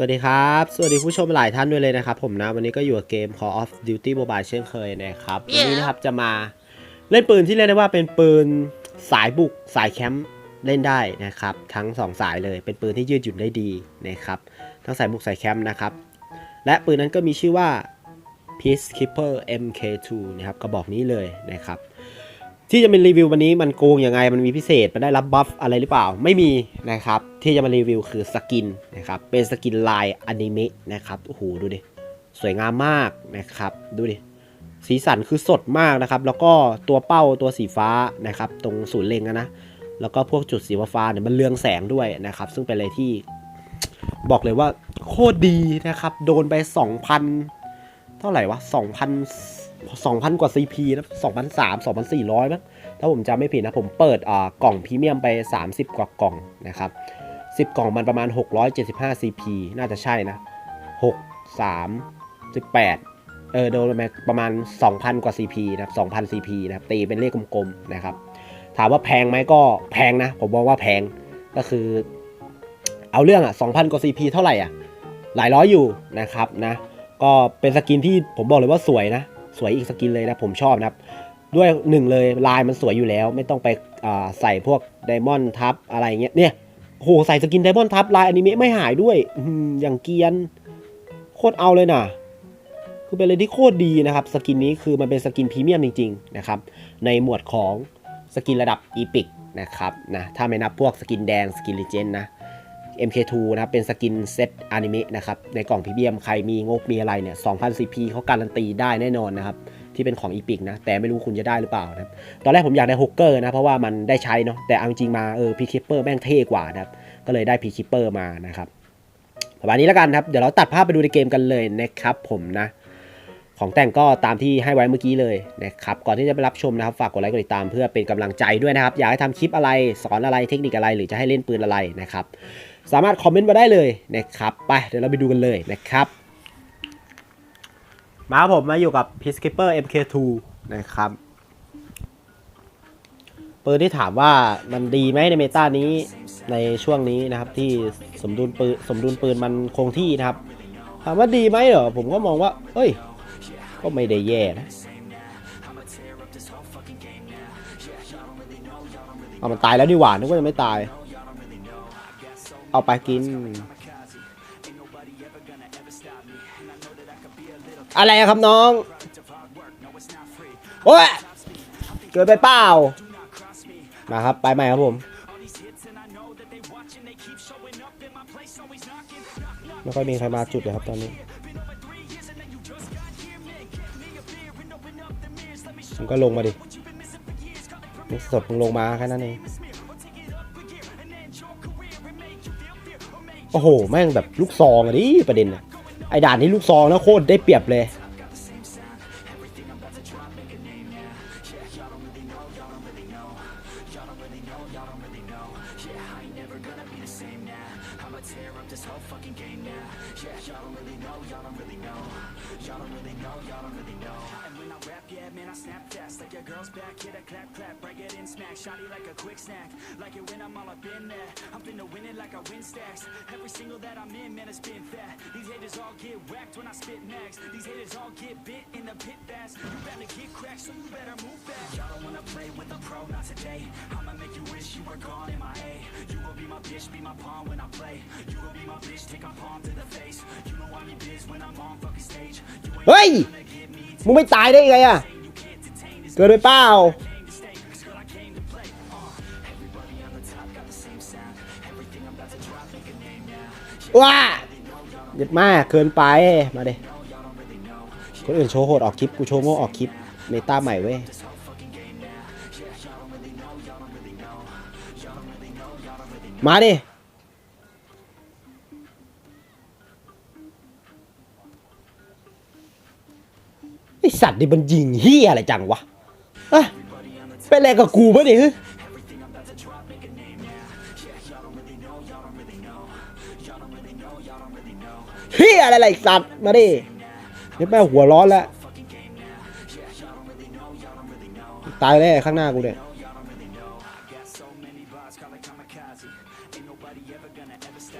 สวัสดีครับ สวัสดีผู้ชมหลายท่านด้วยเลยนะครับ ผมนะวันนี้ก็อยู่กับเกม Call of Duty Mobile เช่นเคยนะครับ วันนี้นะครับจะมาเล่นปืนที่เรียกได้ว่าเป็นปืนสายบุกสายแคมป์เล่นได้นะครับ ทั้ง 2 สายเลยเป็นปืนที่ยืดหยุ่นได้ดีนะครับทั้งสายบุกสายแคมป์นะครับ และปืนนั้นก็มีชื่อว่า Peacekeeper MK2 นะครับกระบอกนี้เลยนะครับ ที่จะเป็นรีวิววันนี้มันโกงยังไงมันมีพิเศษมันได้รับบัฟอะไรหรือเปล่าไม่มีนะครับที่จะมารีวิวคือสกินนะครับเป็นสกินลายอนิเมะนะครับโอ้โหดูดิสวยงามมากนะครับดูดิสีสันคือสดมากนะครับ แล้วก็ตัวเป้าตัวสีฟ้านะครับตรงศูนย์เล็งนะแล้วก็พวกจุดสีฟ้าเนี่ยมันเรืองแสงด้วยนะครับ ซึ่งเป็นอะไรที่บอกเลยว่าโคตรดีนะครับ โดนไป 2,000 เท่าไหร่วะ2,000 2,000 กว่า CP นะ2,300 2,400มั้งถ้าผมจำไม่ผิดนะ ผมเปิดอ่ากล่องพรีเมียมไป 30 กว่ากล่องนะครับ10 กล่องมันประมาณ 675 CP น่าจะใช่นะ 6 3 18 เออโดนปประมาณ 2,000 กว่า CP นะครับ2,000 CP นะครับตีเป็นเลขกลมๆนะครับ ถามว่าแพงไหมก็แพงนะ ผมมองว่าแพงก็คือ เอาเรื่องอะ 2,000 กว่า CP เท่าไหร่อะ หลายร้อยอยู่นะครับนะ ก็เป็นสกินที่ผมบอกเลยว่าสวยนะ สวยอีกสกินเลยนะผมชอบนะครับ ด้วยหนึ่งเลยลายมันสวยอยู่แล้ว ไม่ต้องไปใส่พวกไดมอนด์ทับอะไรเงี้ยเนี่ยโหใส่สกินไดมอนด์ทับลายอนิเมะไม่หายด้วยอย่างเกียนโคตรเอาเลยนะคือเป็นอะไรที่โคตรดีนะครับ สกินนี้คือมันเป็นสกินพรีเมียมจริงๆนะครับในหมวดของสกินระดับอีพิกนะครับนะถ้าไม่นับพวกสกินแดงสกินลีเจนนะ MK2 นะครับเป็นสกินเซตอนิเมะนะครับในกล่องพิเบียมใครมีงบมีอะไรเนี่ย2,000 CP เขาการันตีได้แน่นอนนะครับที่เป็นของอีพิกนะแต่ไม่รู้คุณจะได้หรือเปล่านะตอนแรกผมอยากได้ฮกเกอร์นะเพราะว่ามันได้ใช้เนาะแต่เอาจริงมาเออพีคิปเปอร์แม่งเท่กว่านะครับก็เลยได้พีคิปเปอร์มานะครับประมาณนี้แล้วกันครับเดี๋ยวเราตัดภาพไปดูในเกมกันเลยนะครับผมนะ ของแต่งก็ตามที่ให้ไว้เมื่อกี้เลยนะครับ ก่อนที่จะไปรับชมนะครับ ฝากกดไลค์กดติดตามเพื่อเป็นกำลังใจด้วยนะครับ อยากให้ทำคลิปอะไร สอนอะไร เทคนิคอะไร หรือจะให้เล่นปืนอะไรนะครับ สามารถคอมเมนต์มาได้เลยนะครับ ไป เดี๋ยวเราไปดูกันเลยนะครับ มาครับผมมาอยู่กับ Peacekeeper MK2 นะครับ ปืนที่ถามว่ามันดีไหมในเมตานี้ในช่วงนี้นะครับที่สมดุลปืนสมดุลปืนมันคงที่นะครับ ถามว่าดีไหมเหรอ ผมก็มองว่า เอ้ย ก็ไม่ได้แย่นะเอามันตายแล้วดีหว่านึกว่าจะไม่ตาย เอาไปกิน อะไรครับน้อง โอ้ย เกิดไปเปล่า มาครับ ไปใหม่ครับผม ไม่ค่อยมีใครมาจุดเลยครับตอนนี้ มึงก็ลงมาดิมึงสดมึงลงมาแค่นั้นเองโอ้โห แม่งแบบลูกซองอะดิประเด็นอะไอ้ด่านนี้ลูกซองนะโคตรได้เปรียบเลย really know, y'all don't really know. Y'all don't really know, y'all don't really know. And when I rap, yeah, man, I snap fast. Like your girl's back, hit a clap, clap Break it in, smack, shotty like a quick snack. Like it when I'm all up in there I'm finna win it like I win stacks. Every single that I'm in, man, it's been fat These haters all get whacked when I spit next. These haters all get bit in the pit fast. You better get cracked, so you better move back เฮ้ยมึงไม่ตายได้ไงอะเกิดไปเปล่าว้าเย็ดมากเกินไป มาเดคนอื่นโชว์โหดออกคลิป กูโชว์โง่ออกคลิป เมตาใหม่เว้ย มาดิ ไอสัตว์นี่มันยิงเฮียอะไรจังวะอะเป็นอะไรกับกูปะเนี่ยฮเฮียอะไรไอสัตว์มาดินี่แม่หัวร้อนแล้ว ตายแน่ข้างหน้ากูเนี่ย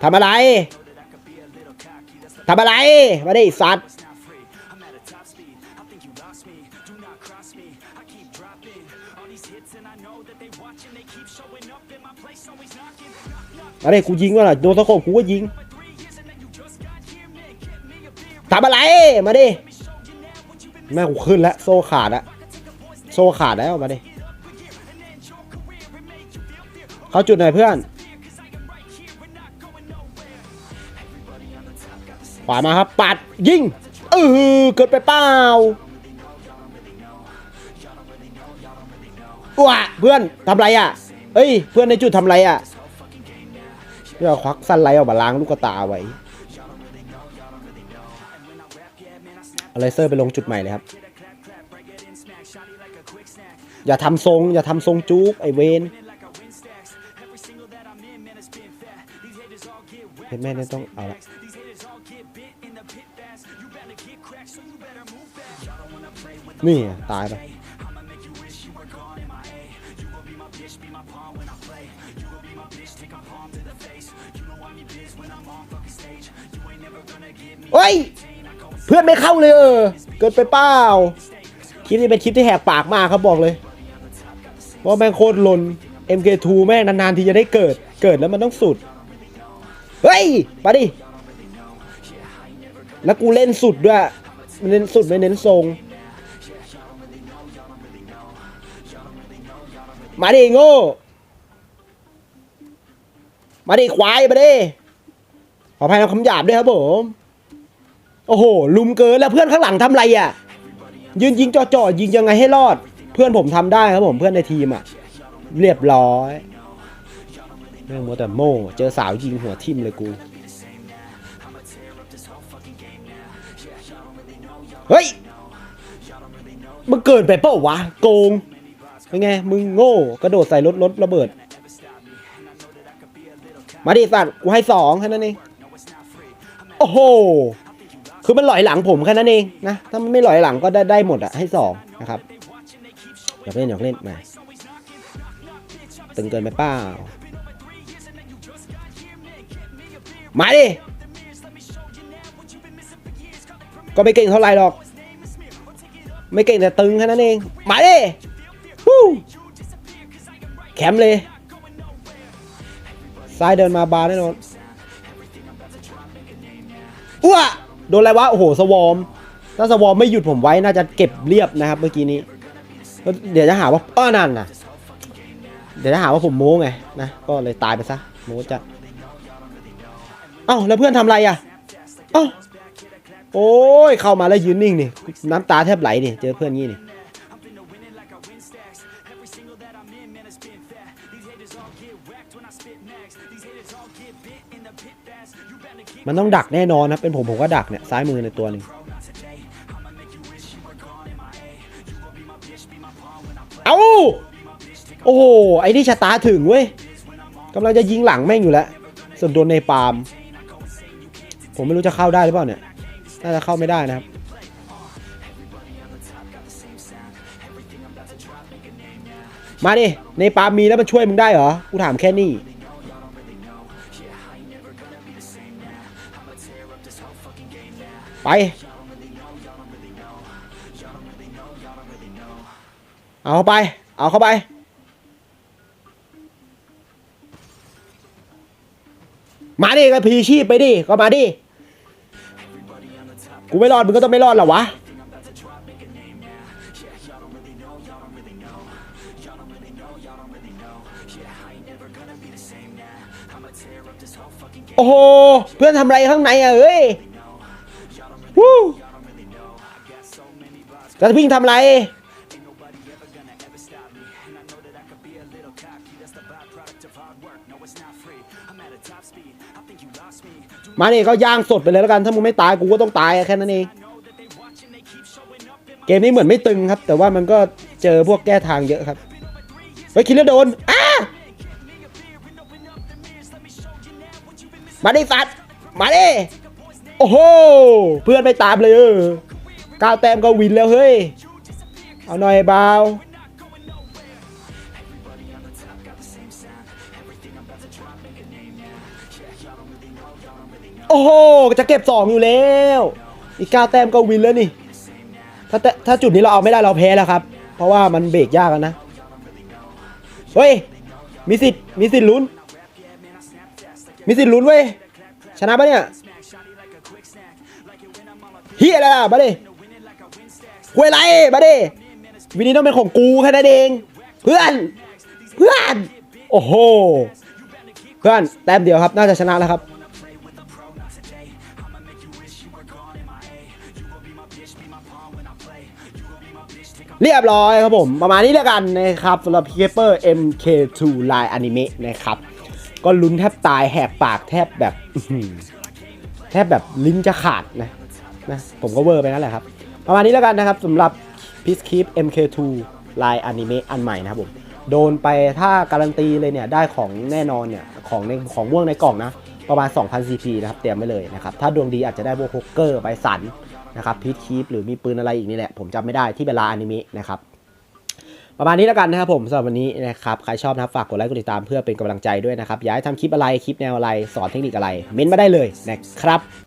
ทำอะไรทำอะไร มาดิสัตว์มาดิกูยิงว่าล่ะโดนตะโขบกูก็ยิงทำอะไร มาดิแม่กูขึ้นแล้ว โซ่ขาดแล้วโซ่ขาดแล้วมาดิ เขาจุดหน่อยเพื่อน ขวามาครับปัดยิงเออเกิดไปเปล่าว้าเพื่อนทำไรอะเอ้ย เพื่อนในจุดทำไรอะเดี๋ยวควักสั้นไรออกมาล้างลูกตาไว้เอาเลเซอร์ไปลงจุดใหม่เลยครับ อย่าทำทรง อย่าทำทรงจุกไอเวน เห็นแม่เนี่ยต้องเอาละนี่ตายไปเฮ้ย เพื่อนไม่เข้าเลยเออเกิดไปเปล่าคลิปนี้เป็นคลิปที่แหกปากมากครับบอกเลยว่าแม่งโคตรลน MK2 แม่งนานๆทีจะได้เกิด เกิดแล้วมันต้องสุด เฮ้ยมาดิ แล้วกูเล่นสุดด้วยเน้นสุดไม่เน้นทรง มาดิโง่ มาดิควายมาดิ ขออภัยนะคำหยาบด้วยครับผม โอ้โห ลุมเกินแล้วเพื่อนข้างหลังทำไรอะ ยืนยิงจ่อๆยิงยังไงให้รอด เพื่อนผมทำได้ครับผมเพื่อนในทีมอะ เรียบร้อย แม่งมัวแต่โม่ เจอสาวยิงหัวทิ่มเลยกู เฮ้ย มึงเกินไปเปล่าวะ โกงเป็นไง มึงโง่ กระโดดใส่รถรถระเบิด มาดิสัตว์กูให้สองแค่นั้นเอง โอ้โห คือมันหลอยหลังผมแค่นั้นเองนะ ถ้ามันไม่หลอยหลังก็ได้ได้หมดอะให้สองนะครับอยากเล่นอยากเล่นมาตึงเกินไปเปล่า มาดิ ก็ไม่เก่งเท่าไหร่หรอก ไม่เก่งแต่ตึงแค่นั้นเอง มาดิฮู้แคมป์เลย ซ้ายเดินมาบาร์แน่นอนอ้วโดนอะไรวะ โอ้โห สวอม ถ้าสวอมไม่หยุดผมไว้ น่าจะเก็บเรียบนะครับ เมื่อกี้นี้ เดี๋ยวจะหาว่าอ้อนั่นน่ะเดี๋ยวจะหาว่าผมโม้ไงนะ ก็เลยตายไปซะ โม้จัด เอ้าแล้วเพื่อนทำอะไรอะเอ้าโอ้ยเข้ามาแล้วยืนนิ่งนี่น้ำตาแทบไหลนี่เจอเพื่อนงี้นี่มันต้องดักแน่นอนนะเป็นผมผมก็ดักเนี่ยซ้ายมือในตัวหนึ่งเอาโอ้โหไอ้นี่ชะตาถึงเว้ยกำลังจะยิงหลังแม่งอยู่แล้วส่วนโดนในปาล์ม ผมไม่รู้จะเข้าได้หรือเปล่าเนี่ย น่าจะเข้าไม่ได้นะครับ มาดิ ในปามมีแล้วมันช่วยมึงได้เหรอ กูถามแค่นี้ ไป เอาเข้าไป เอาเข้าไปมาดิก็พีชีพไปดิ ก็มาดิ กูไม่รอดมึงก็ต้องไม่รอดหรอวะโอ้โห เพื่อนทำอะไรข้างในอะเอ้ยวู้จะวิ่งทำอะไร มาเนี่ยก็ย่างสดไปเลยแล้วกัน ถ้ามึงไม่ตายกูก็ต้องตายแค่นั้นเอง เกมนี้เหมือนไม่ตึงครับ แต่ว่ามันก็เจอพวกแก้ทางเยอะครับ เฮ้ยคิดแล้วโดนอ้ามาดิสัตว์มาดิโอ้โห เพื่อนไม่ตามเลยเออก้าวแต้มก็วินแล้วเฮ้ย เอาหน่อยเบา โอ้โห จะเก็บ 2 อยู่แล้ว อีก 9 แต้มก็วินแล้วนี่ ถ้าแต่ถ้าจุดนี้เราเอาไม่ได้เราแพ้แล้วครับ เพราะว่ามันเบรกยากนะ เฮ้ย มีสิทธิ์ มีสิทธิ์ลุ้น มีสิทธิ์ลุ้นเว้ย ชนะปะเนี่ยเฮียอะไรล่ะมาดิหวยไรมาดิวินนี้ต้องเป็นของกูแค่นั้นเอง เพื่อน เพื่อน โอ้โห เพื่อน แต้มเดียวครับ น่าจะชนะแล้วครับ เรียบร้อยครับผม ประมาณนี้แล้วกันนะครับสำหรับ p ีเปอร์ MK2 Line Anime นะครับ ก็ลุ้นแทบตายแหกปากแทบแบบแทบแบบลิ้นจะขาดนะนะผมก็เวอร์ไปนั่นแหละครับ ประมาณนี้แล้วกันนะครับสำหรับ Peacekeep MK2 Line Anime อันใหม่นะครับผมโดนไปถ้าการันตีเลยเนี่ยได้ของแน่นอนเนี่ยของในของม่วงในกล่องนะ ประมาณ 2,000 CP นะครับเตรียมไว้เลยนะครับ ถ้าดวงดีอาจจะได้พวกโฮกเกอร์ใบสัน นะครับพีทคีฟหรือมีปืนอะไรอีกนี่แหละ ผมจำไม่ได้ที่เวลาอนิเมะนะครับประมาณนี้แล้วกันนะครับผมสำหรับวันนี้นะครับใครชอบนะฝากกดไลค์กดติดตามเพื่อเป็นกำลังใจด้วยนะครับอยากให้ทำคลิปอะไรคลิปแนวอะไรสอนเทคนิคอะไร เม้นมาได้เลยนะครับ